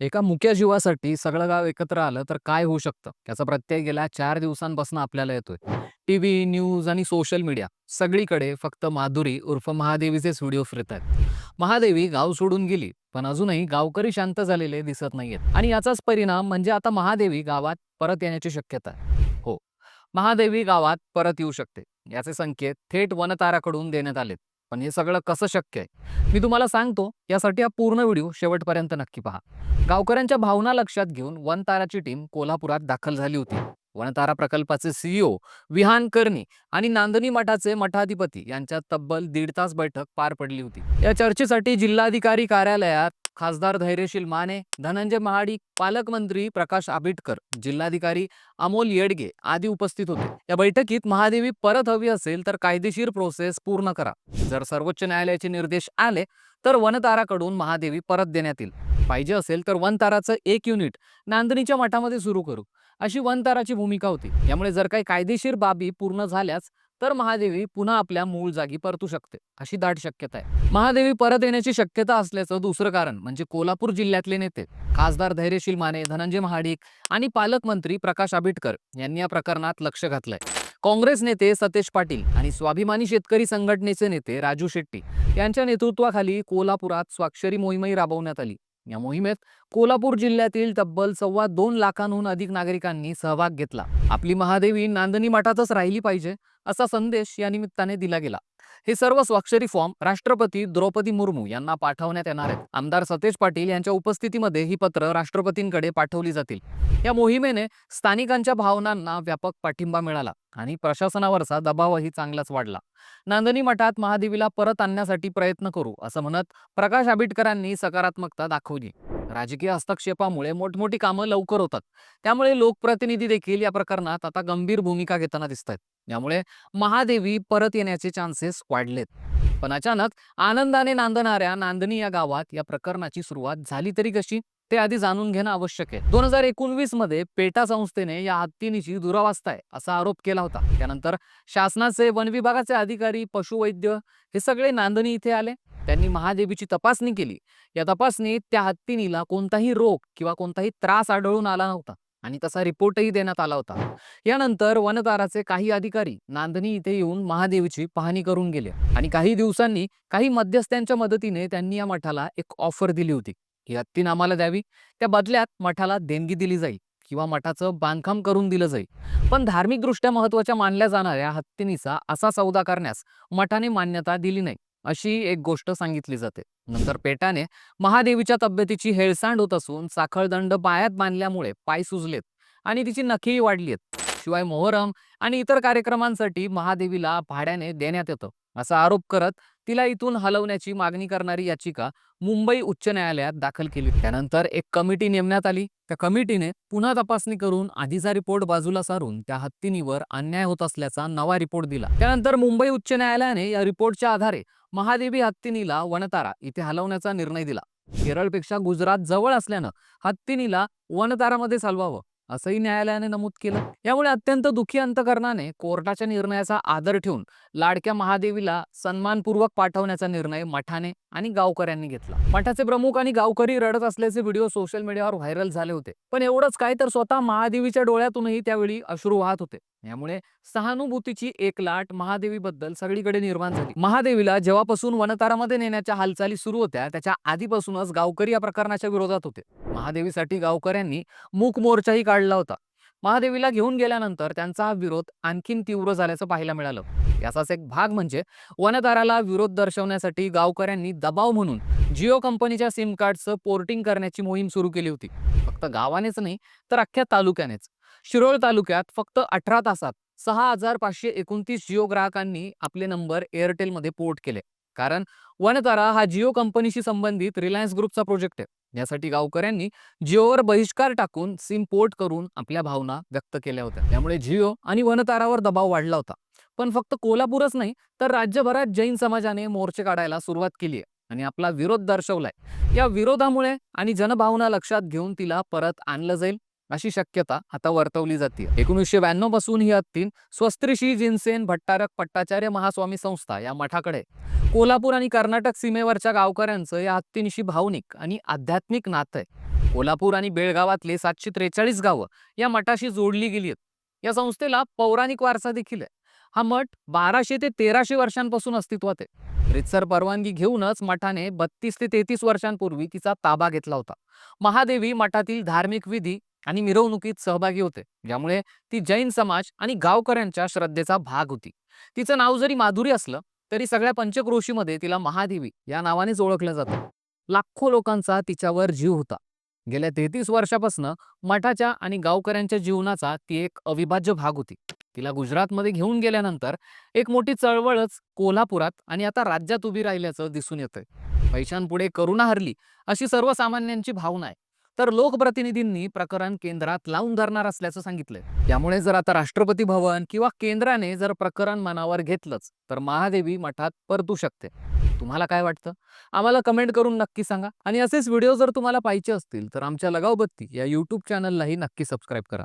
एका मुक्या जीवासाठी सगळं गाव एकत्र आलं तर काय होऊ शकतं? याचा प्रत्यय गेल्या चार दिवसांपासून आपल्याला येतोय. टीव्ही न्यूज आणि सोशल मीडिया सगळीकडे फक्त माधुरी उर्फ महादेवीचेच व्हिडिओ फिरत आहेत महादेवी गाव सोडून गेली पण अजूनही गावकरी शांत झालेले दिसत नाहीयेत. आणि याचाच परिणाम म्हणजे आता महादेवी गावात परत येण्याची शक्यता आहे. हो महादेवी गावात परत येऊ शकते. याचे संकेत थेट वनताराकडून देण्यात आलेत. पण हे सगळं कसं शक्य आहे? मी तुम्हाला सांगतो यासाठी हा पूर्ण व्हिडिओ शेवटपर्यंत नक्की पहा. गावकऱ्यांच्या भावना लक्षात घेऊन वनताराची टीम कोल्हापुरात दाखल झाली होती. वनतारा प्रकल्पाचे सीईओ विहान कर्णी आणि नांदणी मठाचे मठाधिपती यांच्यात तब्बल दीड तास बैठक पार पडली होती. या चर्चेसाठी जिल्हाधिकारी कार्यालयात खासदार धैर्यशील माने धनंजय महाडिक पालकमंत्री प्रकाश आबिटकर जिल्हाधिकारी अमोल येडगे आदी उपस्थित होते. या बैठकीत महादेवी परत हवी असेल तर कायदेशीर प्रोसेस पूर्ण करा. जर सर्वोच्च न्यायालयाचे निर्देश आले तर वनताराकडून महादेवी परत देण्यात येईल. पाहिजे असेल तर वनताराचं एक युनिट नांदणीच्या मठामध्ये सुरू करू. अशी वनताराची भूमिका होती. यामुळे जर काही कायदेशीर बाबी पूर्ण झाल्यास तर महादेवी पुन्हा आपल्या मूळ जागी परतू शकते अशी दाट शक्यता आहे. महादेवी परत येण्याची शक्यता असल्याचं दुसरं कारण म्हणजे कोल्हापूर जिल्ह्यातले नेते खासदार धैर्यशील माने धनंजय महाडिक आणि पालकमंत्री प्रकाश आबिटकर यांनी या प्रकरणात लक्ष घातलंय. काँग्रेस नेते सतेज पाटील आणि स्वाभिमानी शेतकरी संघटनेचे नेते राजू शेट्टी यांच्या नेतृत्वाखाली कोल्हापुरात स्वाक्षरी मोहीमही राबवण्यात आली. या मोहिमेत कोल्हापूर जिल्ह्यातील तब्बल सव्वा दोन लाखांहून अधिक नागरिकांनी सहभाग घेतला. आपली महादेवी नांदणी मठातच राहिली पाहिजे असा संदेश या निमित्ताने दिला गेला. हे सर्व स्वाक्षरी फॉर्म राष्ट्रपती द्रौपदी मुर्मू यांना पाठवण्यात येणार आहेत. आमदार सतेज पाटील यांच्या उपस्थितीमध्ये ही पत्र राष्ट्रपतींकडे पाठवली जातील. या मोहिमेने स्थानिकांच्या भावनांना व्यापक पाठिंबा मिळाला आणि प्रशासनावरचा दबावही चांगलाच वाढला. नांदणी मठात महादेवीला परत आणण्यासाठी प्रयत्न करू असं म्हणत प्रकाश आबिटकरांनी सकारात्मकता दाखवली. राजकीय हस्तक्षेपामुळे मोठमोठी कामं लवकर होतात. त्यामुळे लोकप्रतिनिधी देखील या प्रकरणात आता गंभीर भूमिका घेताना दिसत आहेत यामुळे महादेवी परत येण्याचे चान्सेस वाढलेत. पण अचानक आनंदाने नांदणाऱ्या नांदणी या गावात या प्रकरणाची सुरुवात झाली तरी कशी? ते आधी जाणून घेणं आवश्यक आहे. दोन हजार एकोणवीसमध्ये पेटा संस्थेने या हत्तीनीची दुरावस्था आहे असा आरोप केला होता. त्यानंतर शासनाचे वन विभागाचे अधिकारी पशुवैद्य हे सगळे नांदणी इथे आले. त्यांनी महादेवीची तपासणी केली. या तपासणीत त्या हत्तीनीला कोणताही रोग किंवा कोणताही त्रास आढळून आला नव्हता आणि तसा रिपोर्टही देण्यात आला होता. यानंतर वनताराचे काही अधिकारी नांदणी इथे येऊन महादेवीची पाहणी करून गेले आणि काही दिवसांनी काही मध्यस्थ्यांच्या मदतीने त्यांनी या मठाला एक ऑफर दिली होती. ही हत्तीन आम्हाला द्यावी. त्या बदल्यात मठाला देणगी दिली जाईल किंवा मठाचं बांधकाम करून दिलं जाईल. पण धार्मिकदृष्ट्या महत्त्वाच्या मानल्या जाणाऱ्या हत्तीनीचा असा सौदा करण्यास मठाने मान्यता दिली नाही अशी एक गोष्ट सांगितली जाते. नंतर पेटाने महादेवीच्या तब्येतीची हेळसांड होत असून साखळदंड पायात बांधल्यामुळे पाय सुजलेत आणि तिची नखीही वाढली आहेत शिवाय मोहरम आणि इतर कार्यक्रमांसाठी महादेवीला भाड्याने देण्यात येतं. असा आरोप करत तिला इथून हलवण्याची मागणी करणारी याचिका मुंबई उच्च न्यायालयात दाखल केली. त्यानंतर एक कमिटी नेमण्यात आली. त्या कमिटीने पुन्हा तपासणी करून आधीचा रिपोर्ट बाजूला सारून त्या हत्तीनीवर अन्याय होत असल्याचा नवा रिपोर्ट दिला. त्यानंतर मुंबई उच्च न्यायालयाने या रिपोर्टच्या आधारे महादेवी हत्तीनीला वनतारा इथे हलवण्याचा निर्णय दिला. केरळपेक्षा गुजरात जवळ असल्यानं हत्तीनीला वनतारामध्ये हलवावं असंही न्यायालयाने नमूद केलं. यामुळे अत्यंत दुखी अंतकरणाने कोर्टाच्या निर्णयाचा आदर ठेवून लाडक्या महादेवीला सन्मानपूर्वक पाठवण्याचा निर्णय मठाने आणि गावकऱ्यांनी घेतला. मठाचे प्रमुख आणि गावकरी रडत असल्याचे व्हिडिओ सोशल मीडियावर व्हायरल झाले होते. पण एवढंच काय तर स्वतः महादेवीच्या डोळ्यातूनही त्यावेळी अश्रू वाहत होते. यामुळे सहानुभूतीची एक लाट महादेवीबद्दल सगळीकडे निर्माण झाली. महादेवीला जेव्हापासून वनतारामध्ये नेण्याच्या हालचाली सुरू होत्या त्याच्या आधीपासूनच गावकरी या प्रकरणाच्या विरोधात होते. महादेवीसाठी गावकऱ्यांनी मूक मोर्चाही काढला होता. महादेवीला घेऊन गेल्यानंतर त्यांचा हा विरोध आणखीन तीव्र झाल्याचं पाहायला मिळालं. याचाच एक भाग म्हणजे वनताराला विरोध दर्शवण्यासाठी गावकऱ्यांनी दबाव म्हणून जिओ कंपनीच्या सिम कार्डचं पोर्टिंग करण्याची मोहीम सुरू केली होती. फक्त गावानेच नाही तर अख्ख्या तालुक्यानेच. शिरोळ तालुक्यात फक्त अठरा तासात सहा हजार पाचशे एकोणतीस जिओ ग्राहकांनी आपले नंबर एअरटेलमध्ये पोर्ट केले. कारण वनतारा हा जिओ कंपनीशी संबंधित रिलायन्स ग्रुपचा प्रोजेक्ट आहे. यासाठी गावकऱ्यांनी जिओवर बहिष्कार टाकून सिम पोर्ट करून आपल्या भावना व्यक्त केल्या होत्या. त्यामुळे जिओ आणि वनतारावर दबाव वाढला होता. पण फक्त कोल्हापूरच नाही तर राज्यभरात जैन समाजाने मोर्चे काढायला सुरुवात केली आहे आणि आपला विरोध दर्शवलाय. या विरोधामुळे आणि जनभावना लक्षात घेऊन तिला परत आणलं जाईल. अशी शक्यता आता वर्तवली जाते एकोणीसशे ब्याण्णवपासून ही हत्तीन स्वस्त्रीशी जिनसेन भट्टारक पट्टाचार्य महास्वामी संस्था या मठाकडे कोल्हापूर आणि कर्नाटक सीमेवरच्या गावकऱ्यांचं या हत्तींशी भावनिक आणि आध्यात्मिक नातं आहे. कोल्हापूर आणि बेळगावातले सातशे त्रेचाळीस गावं या मठाशी जोडली गेली आहेत. या संस्थेला पौराणिक वारसा देखील आहे. हा मठ बाराशे ते तेराशे वर्षांपासून अस्तित्वात आहे. रितसर परवानगी घेऊनच मठाने बत्तीस ते तेहतीस वर्षांपूर्वी तिचा ताबा घेतला होता. महादेवी मठातील धार्मिक विधी आणि मिरवणुकीत सहभागी होते ज्यामुळे ती जैन समाज आणि गावकऱ्यांच्या श्रद्धेचा भाग होती. तिचं नाव जरी माधुरी असलं तरी सगळ्या पंचक्रोशीमध्ये तिला महादेवी या नावानेच ओळखलं जातं. लाखो लोकांचा तिच्यावर जीव होता. गेल्या तेहतीस वर्षापासून मठाच्या आणि गावकऱ्यांच्या जीवनाचा ती एक अविभाज्य भाग होती. तिला गुजरातमध्ये घेऊन गेल्यानंतर एक मोठी चळवळच कोल्हापुरात आणि आता राज्यात उभी राहिल्याचं दिसून येतंय. पैशांपुढे करुणा हरली अशी सर्वसामान्यांची भावना आहे. तर लोकप्रतिनिधींनी प्रकरण केंद्रात लावून धरणार असल्याचं सांगितलंय. त्यामुळे जर आता राष्ट्रपती भवन किंवा केंद्राने जर प्रकरण मनावर घेतलंच तर महादेवी मठात परतू शकते. तुम्हाला काय वाटतं? आम्हाला कमेंट करून नक्की सांगा. आणि असेच व्हिडिओ जर तुम्हाला पाहिजे असतील तर आमच्या लगावबत्ती या यूट्यूब चॅनललाही नक्की सबस्क्राईब करा.